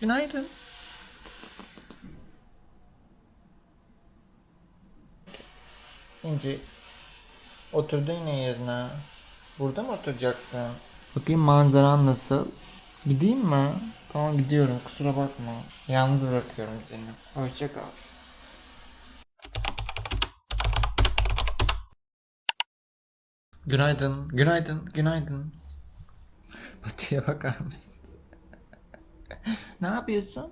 Günaydın. İnci. Oturdun yine yerine. Burada mı oturacaksın? Bakayım manzaran nasıl? Gideyim mi? Tamam gidiyorum kusura bakma. Yalnız bırakıyorum seni. Hoşça kal. Günaydın, günaydın, günaydın. Batıya bakar mısınız? ne yapıyorsun?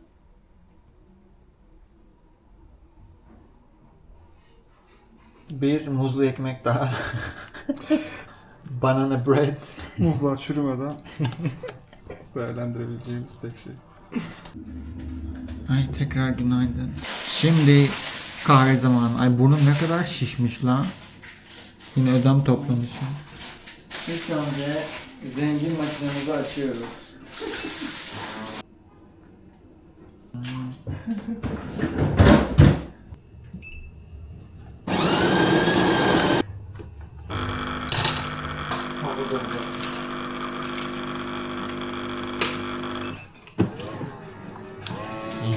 Bir muzlu ekmek daha. Banana bread. Muzlar çürümeden değerlendirebileceğimiz tek şey. Ay tekrar günaydın. Şimdi kahve zamanı. Ay burnum ne kadar şişmiş lan. Yine ödem toplamışım. İlk önce zengin makinemizi açıyoruz.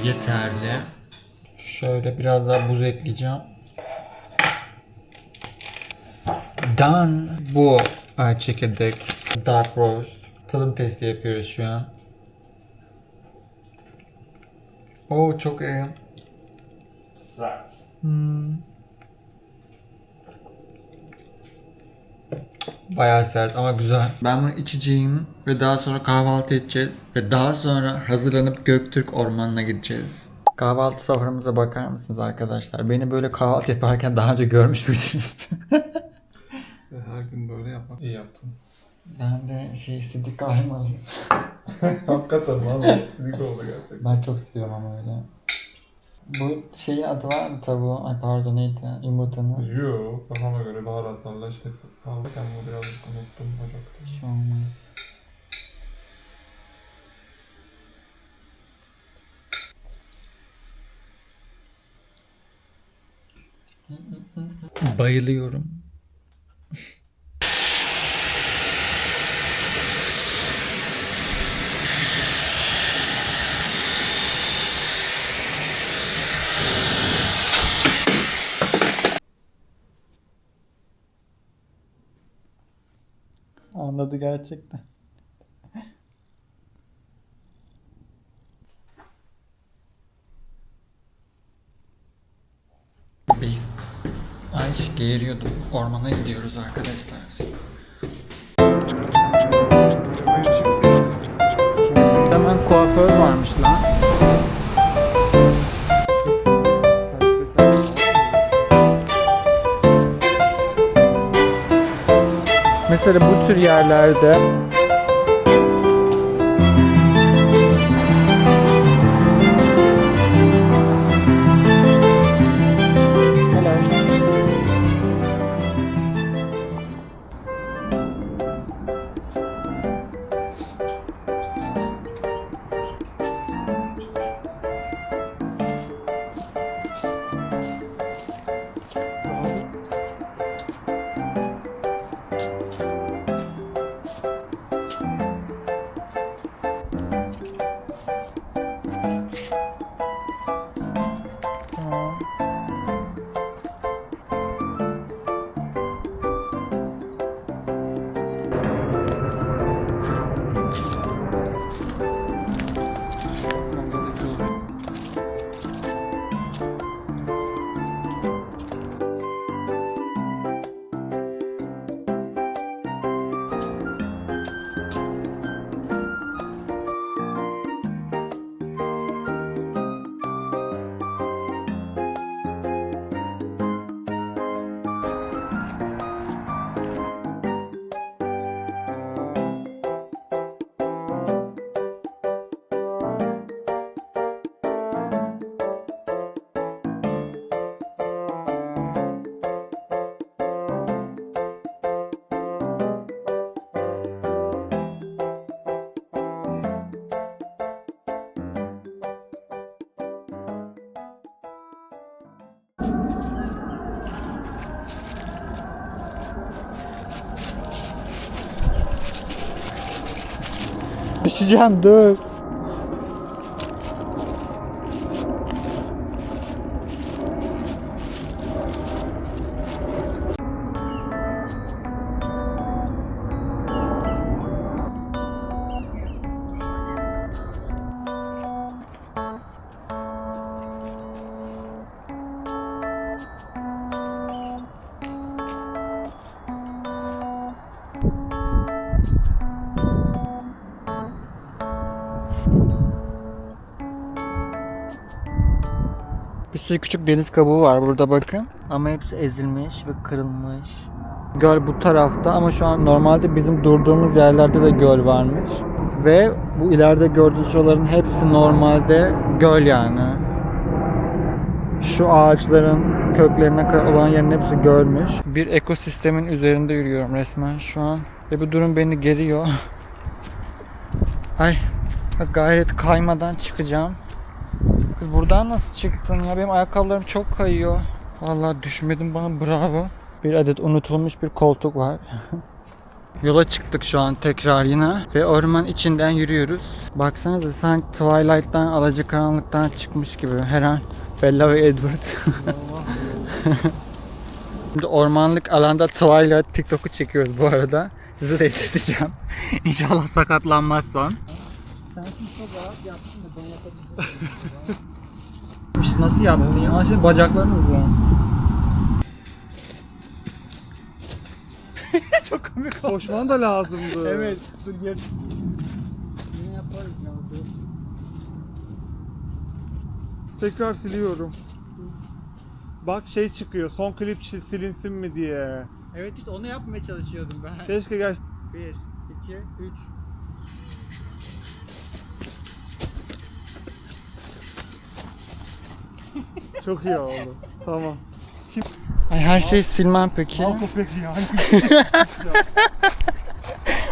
Yeterli. Şöyle biraz daha buz ekleyeceğim. Done. Bu çekirdek. Dark roast. Tadım testi yapıyoruz şu an. Oo çok iyi. Sert. Bayağı sert ama güzel. Ben bunu içeceğim ve daha sonra kahvaltı edeceğiz. Ve daha sonra hazırlanıp Göktürk Ormanı'na gideceğiz. Kahvaltı soframıza bakar mısınız arkadaşlar? Beni böyle kahvaltı yaparken daha önce görmüş müydünüz? Her gün böyle yapmak iyi yaptın. ben de şey sidik kahvemi alayım. Hakikaten valla silik oldu gerçekten. Ben çok seviyorum ama öyle. Bu şeyin adı var mı tavuğun? Ay pardon neydi? Yumurtanın. Yo, kafama göre baharatlarla işte kaldı. Kendimi biraz unuttum ocakta. Şey olmaz. Bayılıyorum. Anladı gerçekten. Biz Ay geğiriyordum. Ormana gidiyoruz arkadaşlar. Hemen kuaför varmış lan. Mesela bu tür yerlerde 啊。Düşeceğim dur. Sürü küçük deniz kabuğu var burada bakın. Ama hepsi ezilmiş ve kırılmış. Göl bu tarafta ama şu an normalde bizim durduğumuz yerlerde de göl varmış. Ve bu ileride gördüğünüz yolların hepsi normalde göl yani. Şu ağaçların köklerine kadar olan yerin hepsi gölmüş. Bir ekosistemin üzerinde yürüyorum resmen şu an. Ve bu durum beni geriyor. Ay gayret kaymadan çıkacağım. Buradan nasıl çıktın ya? Benim ayakkabılarım çok kayıyor. Vallahi düşmedim bana bravo. Bir adet unutulmuş bir koltuk var. Yola çıktık şu an tekrar yine ve orman içinden yürüyoruz. Baksanıza sanki Twilight'tan, Alacakaranlık'tan çıkmış gibi her an Bella ve Edward. Şimdi ormanlık alanda Twilight TikTok'u çekiyoruz bu arada. Sizi de izleteceğim. İnşallah sakatlanmazsam. Sen çok rahat yaptın da ben yapabilirim. İşte nasıl yaptın ya? Şimdi bacakların uzun. çok komik oldu. Koşman da lazımdı. Evet. Dur gel. Yine yaparız ya. dur. Tekrar siliyorum. Bak şey çıkıyor. Son klip şi- silinsin mi diye. Evet işte onu yapmaya çalışıyordum ben. Keşke gel. 1, 2, 3. Çok iyi oldu. Tamam. Ay her şeyi silmem peki. peki yani.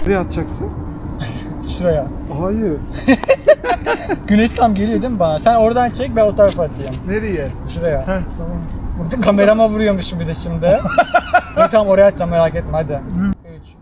Nereye atacaksın? Şuraya. Hayır. Güneş tam geliyor değil mi bana? Sen oradan çek ben o tarafa atayım. Nereye? Şuraya. Heh tamam. Burada kamerama vuruyormuşum bir de şimdi. ben tamam oraya atacağım merak etme hadi. 3.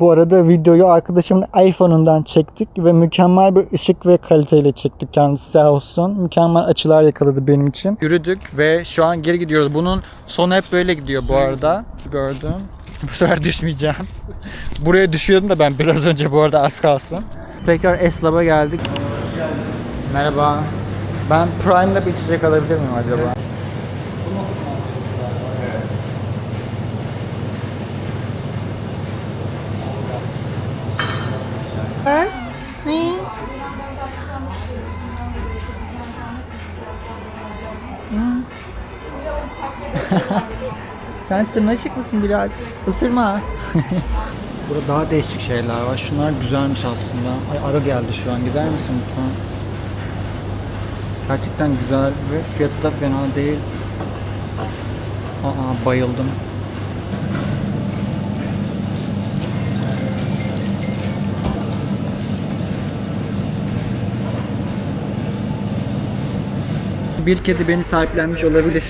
Bu arada videoyu arkadaşımın iPhone'undan çektik ve mükemmel bir ışık ve kaliteyle çektik kendisi sağ olsun. Mükemmel açılar yakaladı benim için. Yürüdük ve şu an geri gidiyoruz. Bunun sonu hep böyle gidiyor bu arada. Gördüm. Bu sefer düşmeyeceğim. Buraya düşüyordum da ben biraz önce bu arada az kalsın. Tekrar Eslab'a geldik. Merhaba. Ben Prime'da bir içecek alabilir miyim acaba? Sen sırnaşık mısın biraz? Isırma. Burada daha değişik şeyler var. Şunlar güzelmiş aslında. Ay ara geldi şu an. Gider misin lütfen? Gerçekten güzel ve fiyatı da fena değil. Aa bayıldım. Bir kedi beni sahiplenmiş olabilir.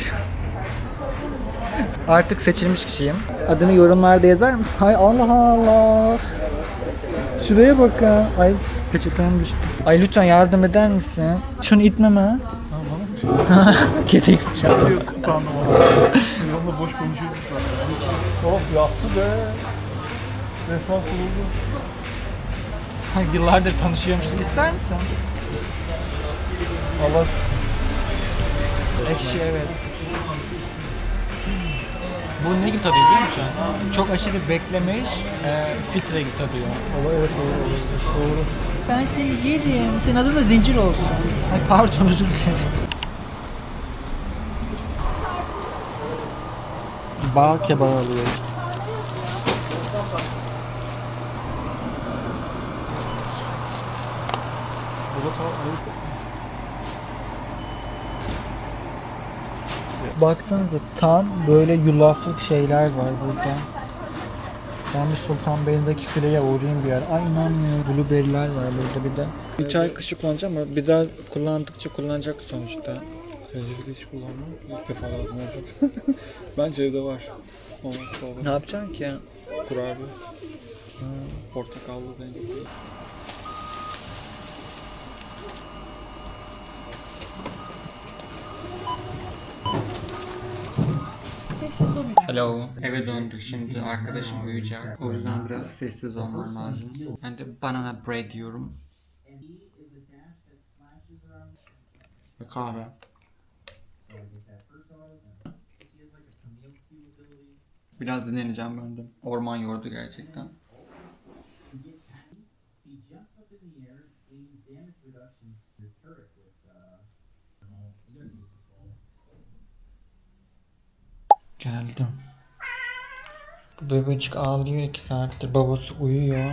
Artık seçilmiş kişiyim. Adını yorumlarda yazar mısın? Ay Allah Allah. Şuraya bakın. Ay peçetem düştü. Ay lütfen yardım eder misin? Şunu itmeme. Kedi Diyorsun sandım. Yolda boş konuşuyorsun sandım. Of yaptı be. Resmen kuruldu. Yıllardır tanışıyormuşuz. İster misin? Allah Ekşi evet. Bu ne gibi tadıyor biliyor musun? Çok aşırı beklemiş, e, fitre gibi tadıyor. Allah evet doğru doğru. Ben seni yerim. Senin adın da zincir olsun. Ay pardon özür dilerim. Bağ kebabı alıyorum. Bu da tamam. Baksanıza tam böyle yulaflık şeyler var burada. Ben bir Sultanbeyli'deki fileye uğrayayım bir yer. Ay inanmıyorum. Blueberry'ler var burada bir de. Bir çay kaşığı kullanacağım ama bir daha kullandıkça kullanacak sonuçta. Tencerede hiç kullanmam. İlk defa lazım olacak. Bence evde var. Olmazsa olur. Ne yapacaksın ki? Kurabiye. Portakallı zencefil. Hello. Eve döndük şimdi. Arkadaşım uyuyacak. O yüzden biraz sessiz olmam lazım. Ben de banana bread yiyorum. Ve kahve. Biraz dinleneceğim ben de. Orman yordu gerçekten. Geldim. Bu bebecik ağlıyor iki saattir. Babası uyuyor.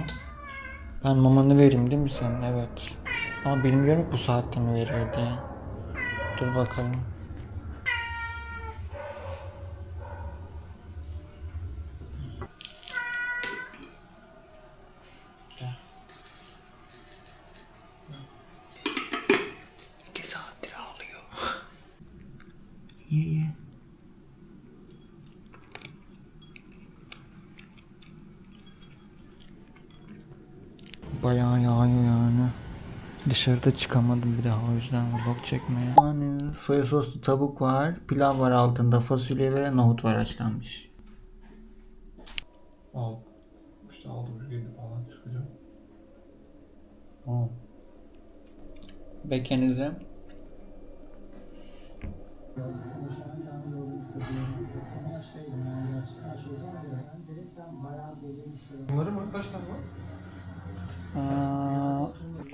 Ben mamanı vereyim değil mi senin? Evet. Ama bilmiyorum bu saatte mi veriyor diye. Dur bakalım. Dışarıda çıkamadım bir daha o yüzden vlog çekmeye. Yani soya soslu tavuk var, pilav var altında, fasulye ve nohut var haşlanmış. Al. İşte aldım 7 falan çıkacak. Oh. Bekenize. Bunları mı? Kaç tane var?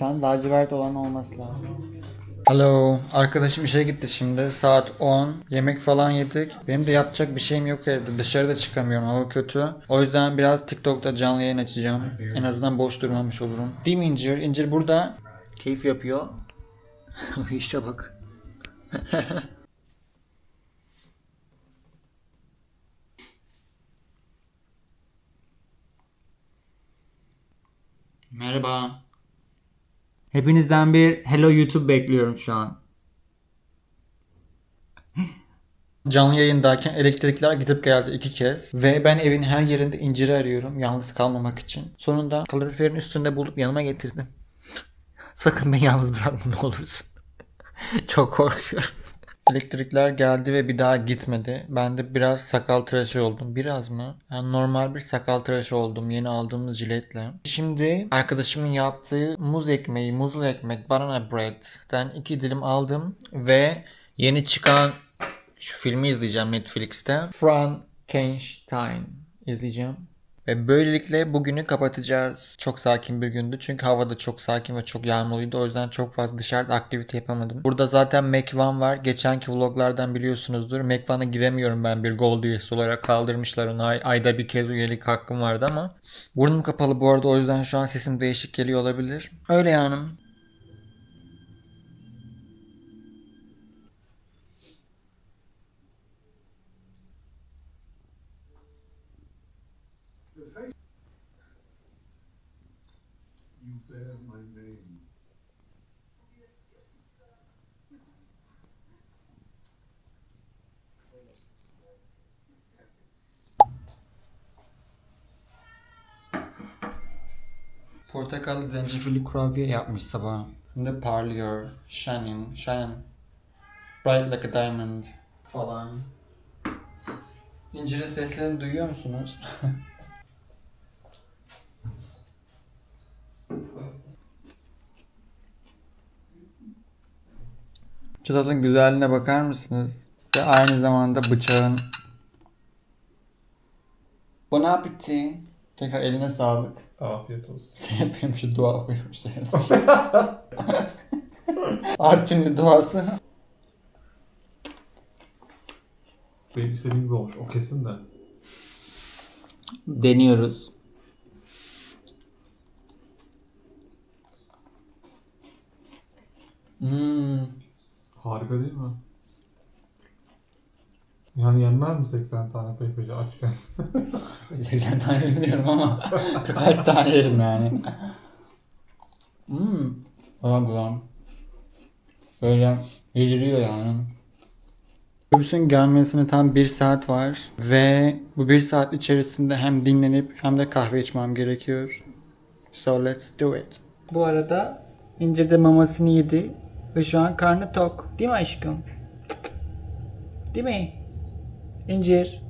Tane lacivert olan olması lazım. Hello. Arkadaşım işe gitti şimdi. Saat 10. Yemek falan yedik. Benim de yapacak bir şeyim yok evde. Dışarıda çıkamıyorum. Hava kötü. O yüzden biraz TikTok'ta canlı yayın açacağım. En azından boş durmamış olurum. Değil mi İncir? İncir burada. Keyif yapıyor. İşe bak. Merhaba. Hepinizden bir Hello YouTube bekliyorum şu an. Canlı yayındayken elektrikler gidip geldi iki kez. Ve ben evin her yerinde inciri arıyorum yalnız kalmamak için. Sonunda kaloriferin üstünde bulup yanıma getirdim. Sakın beni yalnız bırakma ne olursun. Çok korkuyorum. Elektrikler geldi ve bir daha gitmedi. Ben de biraz sakal tıraşı oldum. Biraz mı? Yani normal bir sakal tıraşı oldum. Yeni aldığımız jiletle. Şimdi arkadaşımın yaptığı muz ekmeği, muzlu ekmek, banana bread'den iki dilim aldım. Ve yeni çıkan şu filmi izleyeceğim Netflix'te. Frankenstein izleyeceğim. Ve böylelikle bugünü kapatacağız. Çok sakin bir gündü. Çünkü hava da çok sakin ve çok yağmurluydu. O yüzden çok fazla dışarıda aktivite yapamadım. Burada zaten Mekvan var. Geçenki vloglardan biliyorsunuzdur. Mekvan'a giremiyorum ben bir Gold üyesi olarak. Kaldırmışlar onu. Ay- ayda bir kez üyelik hakkım vardı ama. Burnum kapalı bu arada. O yüzden şu an sesim değişik geliyor olabilir. Öyle yani. Bear my name. Portakallı zencefilli kurabiye yapmış sabah. Hem de parlıyor. Shining. Shine. Bright like a diamond. Falan. İncirin seslerini duyuyor musunuz? Çatalın güzelliğine bakar mısınız? Ve aynı zamanda bıçağın Bon appétit. Tekrar eline sağlık. Afiyet olsun. Şey yapıyorum şu dua okuyorum işte. Artin'li duası. Benim istediğim gibi olmuş. O kesin de. Deniyoruz. Hmm. Harika değil mi? Yani yenmez mi 80 tane peypeci açken? 80 tane bilmiyorum ama kaç tane yerim yani. Hmm. Ulan ulan. Böyle yediriyor yani. Otobüsün gelmesine tam bir saat var ve bu bir saat içerisinde hem dinlenip hem de kahve içmem gerekiyor. So let's do it. Bu arada İnce de mamasını yedi ve şu an karnı tok. Değil mi aşkım? Değil mi? İncir.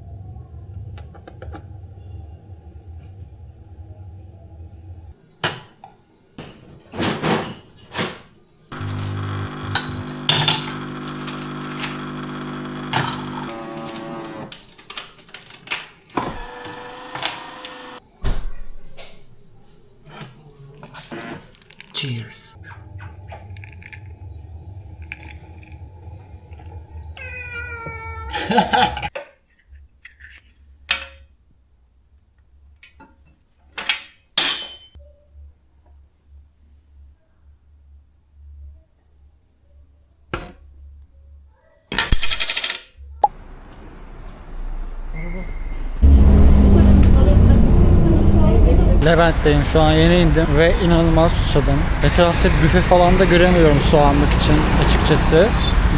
Levent'teyim şu an yeni indim ve inanılmaz susadım. Etrafta büfe falan da göremiyorum su almak için açıkçası.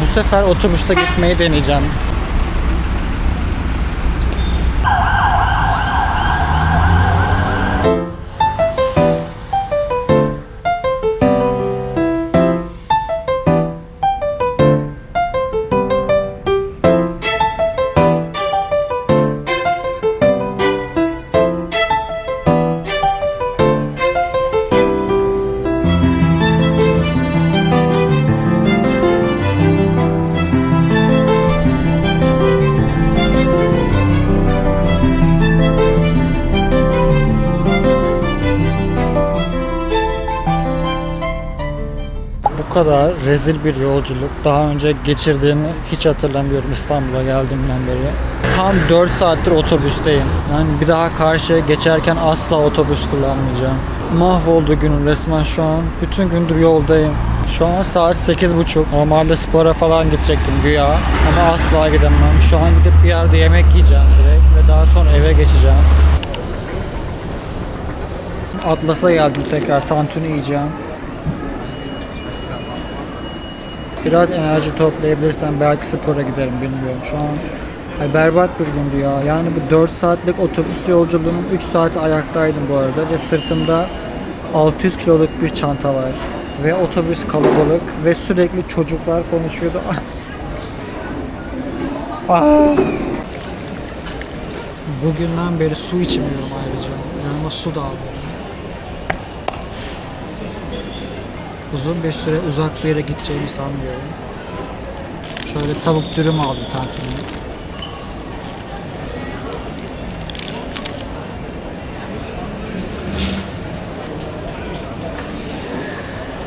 Bu sefer otobüste gitmeyi deneyeceğim. Kadar rezil bir yolculuk daha önce geçirdiğimi hiç hatırlamıyorum İstanbul'a geldiğimden beri. Tam 4 saattir otobüsteyim. Yani bir daha karşıya geçerken asla otobüs kullanmayacağım. Mahvoldu günüm resmen şu an. Bütün gündür yoldayım. Şu an saat 8.30. Normalde spora falan gidecektim güya. Ama asla gidemem. Şu an gidip bir yerde yemek yiyeceğim direkt. Ve daha sonra eve geçeceğim. Atlas'a geldim tekrar. Tantuni yiyeceğim. Biraz enerji toplayabilirsem belki spora giderim bilmiyorum. Şu an ay berbat bir gündü ya. Yani bu 4 saatlik otobüs yolculuğunun 3 saati ayaktaydım bu arada ve sırtımda 600 kiloluk bir çanta var. Ve otobüs kalabalık ve sürekli çocuklar konuşuyordu. Ah. Bugünden beri su içmiyorum ayrıca. Yanıma su da almıyorum. Uzun bir süre uzak bir yere gideceğimi sanmıyorum. Şöyle tavuk dürüm aldım tantuni.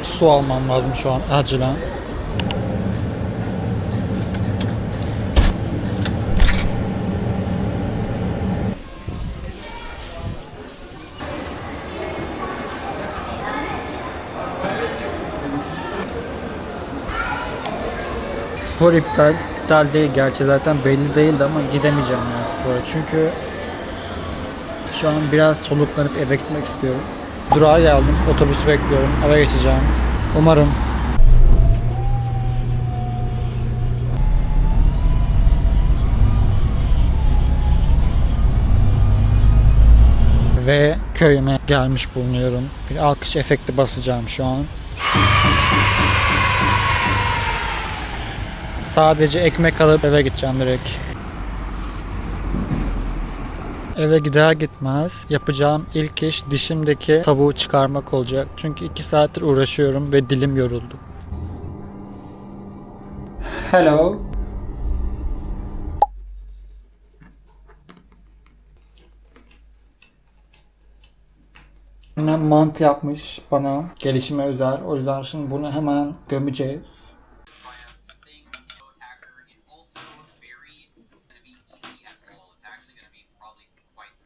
Su almam lazım şu an acilen. Spor iptal. İptal değil gerçi zaten belli değildi ama gidemeyeceğim yani spora. Çünkü şu an biraz soluklanıp eve gitmek istiyorum. Durağa geldim. Otobüsü bekliyorum. Eve geçeceğim. Umarım. Ve köyüme gelmiş bulunuyorum. Bir alkış efekti basacağım şu an. Sadece ekmek alıp eve gideceğim direkt. Eve gider gitmez yapacağım ilk iş dişimdeki tavuğu çıkarmak olacak. Çünkü iki saattir uğraşıyorum ve dilim yoruldu. Hello. Yine mantı yapmış bana gelişime özel. O yüzden şimdi bunu hemen gömeceğiz.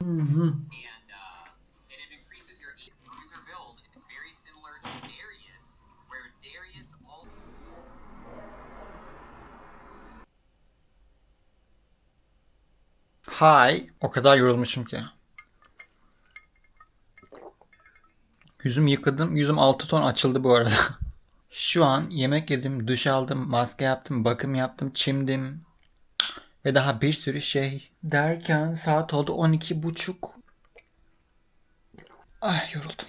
Quite and uh, and it increases your user build. It's very similar to Darius, where Darius all Hay. O kadar yorulmuşum ki. Yüzüm yıkadım. Yüzüm 6 ton açıldı bu arada. Şu an yemek yedim, duş aldım, maske yaptım, bakım yaptım, çimdim. Ve daha bir sürü şey. Derken saat oldu 12.30. Ay ah, yoruldum.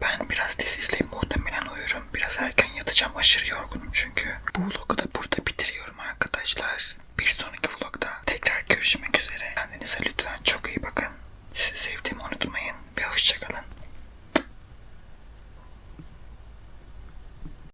Ben biraz dizi izleyip muhtemelen uyurum. Biraz erken yatacağım. Aşırı yorgunum çünkü. Bu vlogu da burada bitiriyorum arkadaşlar. Bir sonraki vlogda tekrar görüşmek üzere. Kendinize lütfen çok iyi bakın. Sizi sevdiğimi unutmayın ve hoşçakalın.